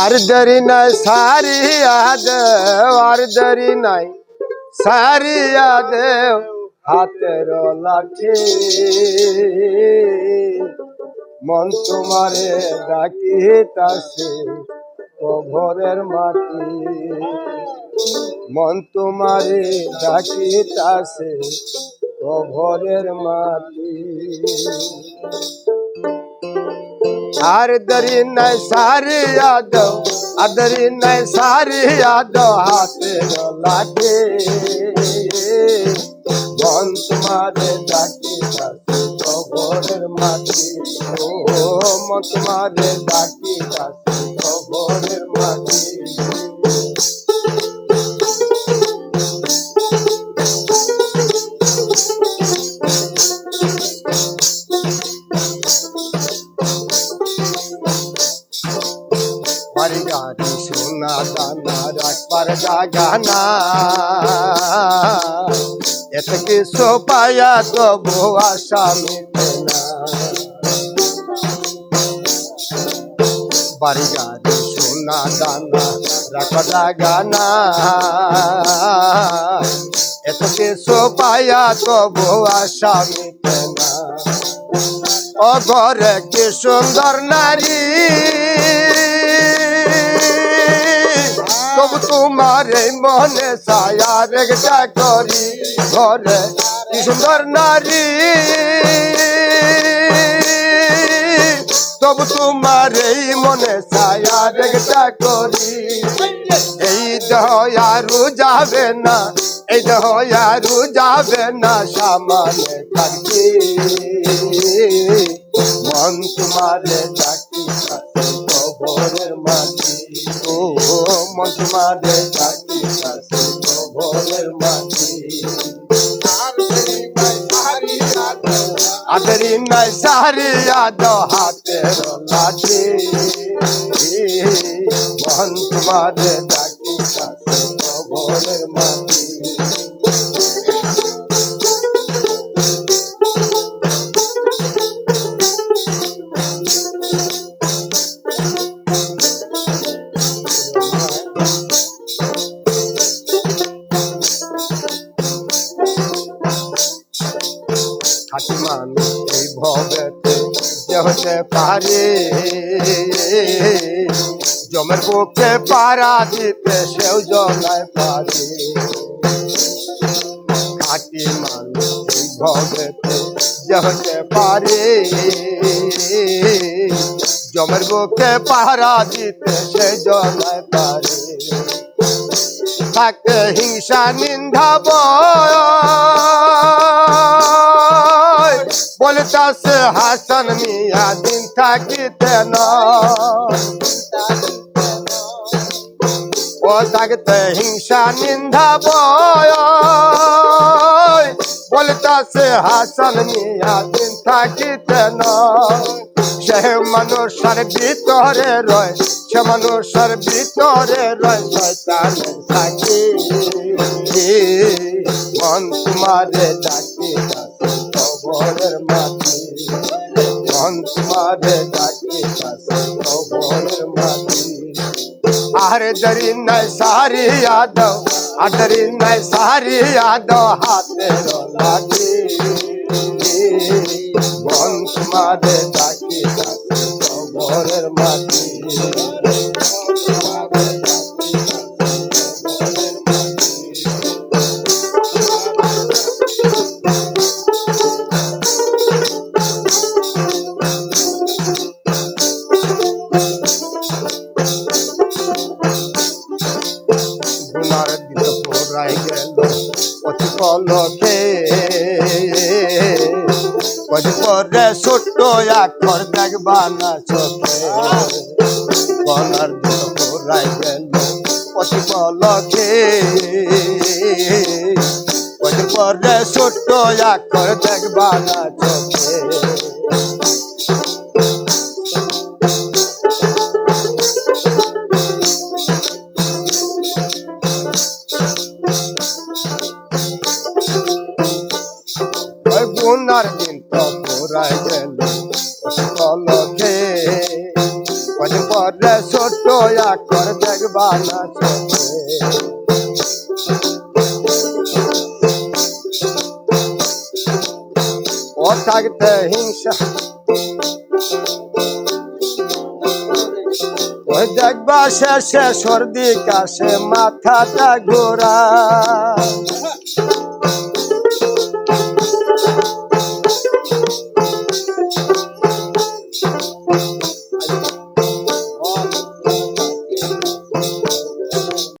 আর দেরি নাই সারিয়া দেও আর দেরি নাই সারিয়া দেও হাতের লাঠি। মন তোমারে ডাকিতাছে কবরের মাটি। মন তোমারে ডাকিতাছে কবরের মাটি। আর দরি নাই সারি यादव আদরি নাই সারি यादव হাতে লাগে মন তোমারে ডাকি ডাকি কবরের মাটি ও মন তোমারে ডাকি ডাকি কবরের মাটি সোনা দানা রাখবার জাগানা এত কিছু পায়া তবু আশা মিটে না বাড়ি গাড়ি সোনা দানা রাখবার জাগানা এত কিছু পায়া তবু আশা মিটে না অগরে কি সুন্দর নারী তবু তোমার মনে ছায়া রেখা করি ঘরে। কি সুন্দর নারী। তবু তোমার এই মনে ছায়া রেখা করি। এই দয়ারু যাবে না, এই দয়ারু যাবে না সামানে থাকি। মন তোমারে ডাকি কবরের মাটি মন তোমারে ডাকি কবরের মাটি আদরি নাই সারি আদ হাতে লাঠি মন তোমারে ডাকি কবরের মাটি। খাটি মানুষ এই ভবেতে যে পারে। জমের পক্ষে পারা দিতে সেও জমায় পারে। খাটি মানুষ এই ভবেতে যে পারে। জমের পক্ষে পাহারা দিতে সে জমায় পারে। থাকে হিংসা, নিন্দা বয় বলতাছে হাসান মিয়া দিন থাকিতে না। ও থাকতে হিংসা, নিন্দা বয় বলতাছে হাসান মিয়া দিন থাকিতে না। সে মানুষের ভিতরে রয়, সে মানুষের ভিতরে রয় শয়তানের থাকি মন তোমারে ডাকি মাঝে মারে ডাকে কবরের মাঝে আরে দরি নাই সারি আদৌ আদরি নাই সারি আদৌ হাতে লাগে বংশ মারে ডাকে কবরের মাঝে পোড়াই গেল অতি পলকে কদি পরে ছোট্ট আখর দেখবা না চোখে। দিত পোড়াই গেল অতি পলকে কদি পরে ছোট্ট আখর দেখবা না চোখে। গুনার দিন তো পুরাই গেল। কলকে পরে ছোট আকর দেখবা না ও থাকতে হিংসা। ওই দেখবা শেষে সর্দি কাশে মাথাটা ঘোরা।